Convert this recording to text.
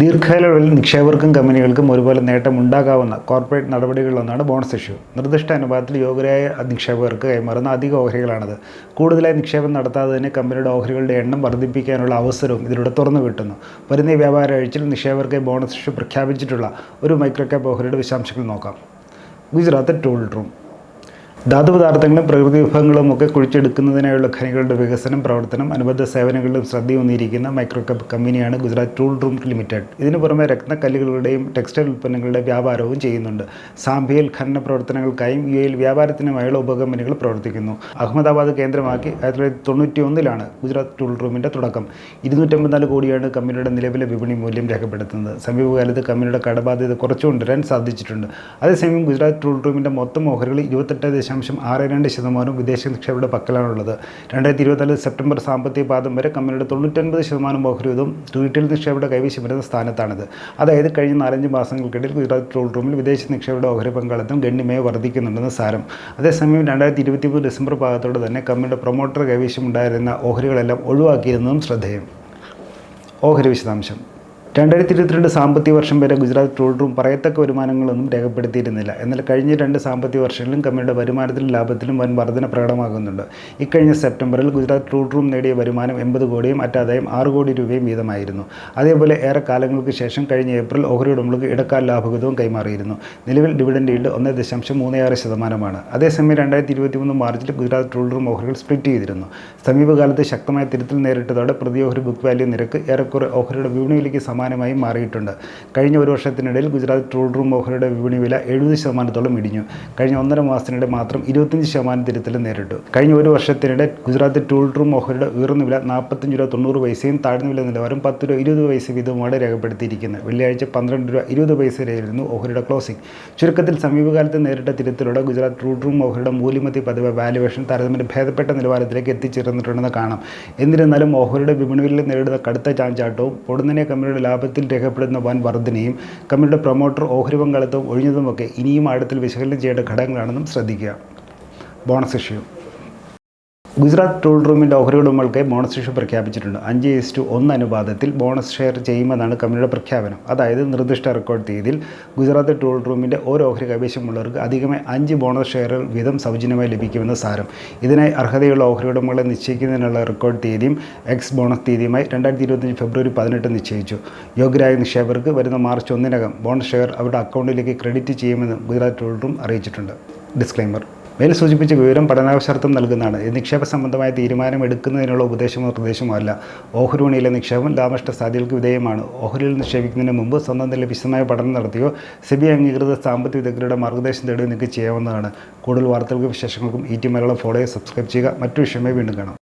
ദീർഘകാലങ്ങളിൽ നിക്ഷേപകർക്കും കമ്പനികൾക്കും ഒരുപോലെ നേട്ടം ഉണ്ടാകാവുന്ന കോർപ്പറേറ്റ് നടപടികളിലൊന്നാണ് ബോണസ് ഇഷ്യൂ. നിർദ്ദിഷ്ട അനുപാതത്തിൽ യോഗ്യരായ നിക്ഷേപകർക്ക് കൈമാറുന്ന അധിക ഓഹരികളാണത്. കൂടുതലായി നിക്ഷേപം നടത്താതെ തന്നെ കമ്പനിയുടെ ഓഹരികളുടെ എണ്ണം വർദ്ധിപ്പിക്കാനുള്ള അവസരവും ഇതിലൂടെ തുറന്നു കിട്ടുന്നു വരുന്ന വ്യാപാര ആഴ്ചയിൽ നിക്ഷേപകർക്ക് ബോണസ് ഇഷ്യൂ പ്രഖ്യാപിച്ചിട്ടുള്ള ഒരു മൈക്രോ ക്യാപ് ഓഹരിയുടെ വിശദാംശങ്ങൾ നോക്കാം. ഗുജറാത്ത് ടൂൾ റൂം ധാതുപദാർത്ഥങ്ങളും പ്രകൃതി വിഭവങ്ങളും ഒക്കെ കുഴിച്ചെടുക്കുന്നതിനായുള്ള ഖനികളുടെ വികസനം പ്രവർത്തനം അനുബന്ധ സേവനങ്ങളിലും ശ്രദ്ധയൂന്നിയിരിക്കുന്ന മൈക്രോ കപ്പ് കമ്പനിയാണ് ഗുജറാത്ത് ടൂൾ റൂം ലിമിറ്റഡ്. ഇതിനു പുറമെ രത്നക്കല്ലുകളുടെയും ടെക്സ്റ്റൈൽ ഉൽപ്പന്നങ്ങളുടെ വ്യാപാരവും ചെയ്യുന്നുണ്ട്. സാംബിയയിൽ ഖനന പ്രവർത്തനങ്ങൾക്കായും യു എയിൽ വ്യാപാരത്തിനുമായുള്ള ഉപകമ്പനികൾ പ്രവർത്തിക്കുന്നു. അഹമ്മദാബാദ് കേന്ദ്രമാക്കി ആയിരത്തി തൊള്ളായിരത്തി തൊണ്ണൂറ്റി ഒന്നിലാണ് ഗുജറാത്ത് ടൂൾ റൂമിന്റെ തുടക്കം. ഇരുന്നൂറ്റമ്പത്തിനാല് കോടിയാണ് കമ്പനിയുടെ നിലവിലെ വിപണി മൂല്യം രേഖപ്പെടുത്തുന്നത്. സമീപകാലത്ത് കമ്പനിയുടെ കടബാധ്യത കുറച്ചുകൊണ്ടുവരാൻ സാധിച്ചിട്ടുണ്ട്. അതേസമയം ഗുജറാത്ത് ടൂൾ റൂമിന്റെ മൊത്തം ഓഹരികൾ ഇരുപത്തെട്ട് ദശാംശം ആറ് രണ്ട് ശതമാനവും വിദേശ നിക്ഷേപയുടെ പക്കലാണുള്ളത്. രണ്ടായിരത്തി ഇരുപത്തിനാല് സെപ്റ്റംബർ സാമ്പത്തിക പാദം വരെ കമ്പനിയുടെ തൊണ്ണൂറ്റൊൻപത് ശതമാനം ഓഹരി വീതം റീറ്റെയിൽ നിക്ഷേപയുടെ കൈവശം വരുന്ന സ്ഥാനത്താണിത്. അതായത് കഴിഞ്ഞ നാലഞ്ച് മാസങ്ങൾക്കിടയിൽ ഗുജറാത്ത് ട്രോൾ റൂമിൽ വിദേശ നിക്ഷേപയുടെ ഓഹരി പങ്കാളിത്തം ഗണ്യമായി വർദ്ധിക്കുന്നുണ്ടെന്ന് സാരം. അതേസമയം രണ്ടായിരത്തി ഇരുപത്തി മൂന്ന് ഡിസംബർ ഭാഗത്തോടെ തന്നെ കമ്പനിയുടെ പ്രൊമോട്ടർ കൈവശം ഉണ്ടായിരുന്ന ഓഹരികളെല്ലാം ഒഴിവാക്കിയിരുന്നതും ശ്രദ്ധേയം. ഓഹരി വിശദാംശം. രണ്ടായിരത്തി ഇരുപത്തിരണ്ട് സാമ്പത്തിക വർഷം വരെ ഗുജറാത്ത് റൂം പറയത്തക്ക വരുമാനങ്ങളൊന്നും രേഖപ്പെടുത്തിയിരുന്നില്ല. എന്നാൽ കഴിഞ്ഞ രണ്ട് സാമ്പത്തിക വർഷങ്ങളിലും കമ്പനിയുടെ വരുമാനത്തിലും ലാഭത്തിലും വൻ വർധന പ്രകടമാകുന്നുണ്ട്. ഇക്കഴിഞ്ഞ സെപ്റ്റംബറിൽ ഗുജറാത്ത് റൂം നേടിയ വരുമാനം എൺപത് കോടിയും മറ്റാദായം ആറ് കോടി രൂപയും വീതമായിരുന്നു. അതേപോലെ ഏറെ കാലങ്ങൾക്ക് ശേഷം കഴിഞ്ഞ ഏപ്രിൽ ഓഹരി ഉടമകൾക്ക് ഇടക്കാല ലാഭഗതവും കൈമാറിയിരുന്നു. നിലവിൽ ഡിവിഡൻഡ് ഈൽഡ് ഒന്ന് ദശാംശം മൂന്ന് ആറ് ശതമാനമാണ്. അതേസമയം രണ്ടായിരത്തി ഇരുപത്തി മൂന്ന് മാർച്ചിൽ ഗുജറാത്ത് റൂം ഓഹരികൾ സ്പ്ലിറ്റ് ചെയ്തിരുന്നു. സമീപകാലത്ത് ശക്തമായ തിരുത്തൽ നേരിട്ടതോടെ പ്രതി ഓഹരി ബുക്ക് വാല്യൂ നിരക്ക് ഏറെക്കുറെ ഓഹരിയുടെ വിപണിയിലേക്ക് സമാനമായി മാറിയിട്ടുണ്ട്. കഴിഞ്ഞ ഒരു വർഷത്തിനിടയിൽ ഗുജറാത്ത് ടൂൾ റൂം ഓഹരിയുടെ വിപണി വില എഴുപത് ശതമാനത്തോളം ഇടിഞ്ഞു. കഴിഞ്ഞ ഒന്നര മാസത്തിനിടെ മാത്രം ഇരുപത്തഞ്ച് ശതമാനം തിരുത്തൽ നേരിട്ടു. കഴിഞ്ഞ ഒരു വർഷത്തിനിടെ ഗുജറാത്ത് ടൂൾ റൂം ഓഹരിയുടെ ഉയർന്ന വില നാൽപ്പത്തഞ്ച് രൂപ തൊണ്ണൂറ് പൈസയും താഴ്ന്ന വില നിലവാരം പത്ത് രൂപ ഇരുപത് പൈസ വീതവുമാണ് രേഖപ്പെടുത്തിയിരിക്കുന്നത്. വെള്ളിയാഴ്ച പന്ത്രണ്ട് രൂപ ഇരുപത് പൈസ വരെയായിരുന്നു ഓഹരിയുടെ ക്ലോസിംഗ്. ചുരുക്കത്തിൽ സമീപകാലത്ത് നേരിട്ട തിരുത്തലോടെ ഗുജറാത്ത് ടൂൾ റൂം ഓഹരിയുടെ മൂല്യമത്തി പതിവ് വാലുവേഷൻ താരതമ്യം ഭേദപ്പെട്ട നിലവാരത്തിലേക്ക് എത്തിച്ചേർന്നിട്ടുണ്ടെന്ന് കാണാം. എന്നിരുന്നാലും ഓഹരിയുടെ വിപണിയിൽ നേരിടുന്ന കടുത്ത ചാഞ്ചാട്ടവും പൊടുന്നനെ കമ്പനിയുടെ ലാഭത്തിൽ രേഖപ്പെടുന്ന വൻ വർധനയും കമ്പനിയുടെ പ്രൊമോട്ടർ ഓഹരി പങ്കാളിത്തവും ഒഴിഞ്ഞതുമൊക്കെ ഇനിയും ആഴത്തിൽ വിശകലനം ചെയ്യേണ്ട ഘടകങ്ങളാണെന്നും ശ്രദ്ധിക്കുക. Bonus issue. ഗുജറാത്ത് ടൂൾ റൂമിന്റെ ഓഹരി ഉടമകൾക്ക് ബോണസ് ഇഷ്യൂ പ്രഖ്യാപിച്ചിട്ടുണ്ട്. അഞ്ച് ഇസ്റ്റു ഒന്ന് അനുപാതത്തിൽ ബോണസ് ഷെയർ ചെയ്യുമെന്നാണ് കമ്പനിയുടെ പ്രഖ്യാപനം. അതായത് നിർദ്ദിഷ്ട റെക്കോർഡ് തീയതിയിൽ ഗുജറാത്ത് ടൂൾ റൂമിന്റെ ഓരോ ഓഹരി കൈവശമുള്ളവർക്ക് അധികമായി അഞ്ച് ബോണസ് ഷെയറുകൾ വീതം സൗജന്യമായി ലഭിക്കുമെന്ന് സാരം. ഇതിനായി അർഹതയുള്ള ഓഹരി ഉടമകളെ നിശ്ചയിക്കുന്നതിനുള്ള റെക്കോർഡ് തീയതിയും എക്സ് ബോണസ് തീയതിയുമായി രണ്ടായിരത്തി ഇരുപത്തഞ്ച് ഫെബ്രുവരി പതിനെട്ട് നിശ്ചയിച്ചു. യോഗ്യരായ നിക്ഷേപകർക്ക് വരുന്ന മാർച്ച് ഒന്നിനകം ബോണസ് ഷെയർ അവരുടെ അക്കൗണ്ടിലേക്ക് ക്രെഡിറ്റ് ചെയ്യുമെന്ന് ഗുജറാത്ത് ടൂൾ റൂം അറിയിച്ചിട്ടുണ്ട്. ഡിസ്ക്ലൈമർ മേൽ സൂചിപ്പിച്ച വിവരം പഠനാവശ്യാർത്ഥം നൽകുന്നതാണ്. നിക്ഷേപ സംബന്ധമായ തീരുമാനം എടുക്കുന്നതിനുള്ള ഉപദേശമോ നിർദ്ദേശമോ അല്ല. ഓഹരി വിപണിയിലെ നിക്ഷേപം ലാഭനഷ്ട സാധ്യതകൾക്ക് വിധേയമാണ്. ഓഹരിയിൽ നിക്ഷേപിക്കുന്നതിന് മുമ്പ് സ്വന്തം നില വിശദമായ പഠനം നടത്തിയോ സെബി അംഗീകൃത സാമ്പത്തിക വിദഗ്ധരുടെ മാർഗനിർദ്ദേശം തേടി നിങ്ങൾക്ക് ചെയ്യാവുന്നതാണ്. കൂടുതൽ വാർത്തകൾക്കും വിശേഷങ്ങൾക്കും ഈ ടി മലയാളം ഫോളോ സബ്സ്ക്രൈബ് ചെയ്യുക. മറ്റു വിഷയമായി വീണ്ടും കാണാം.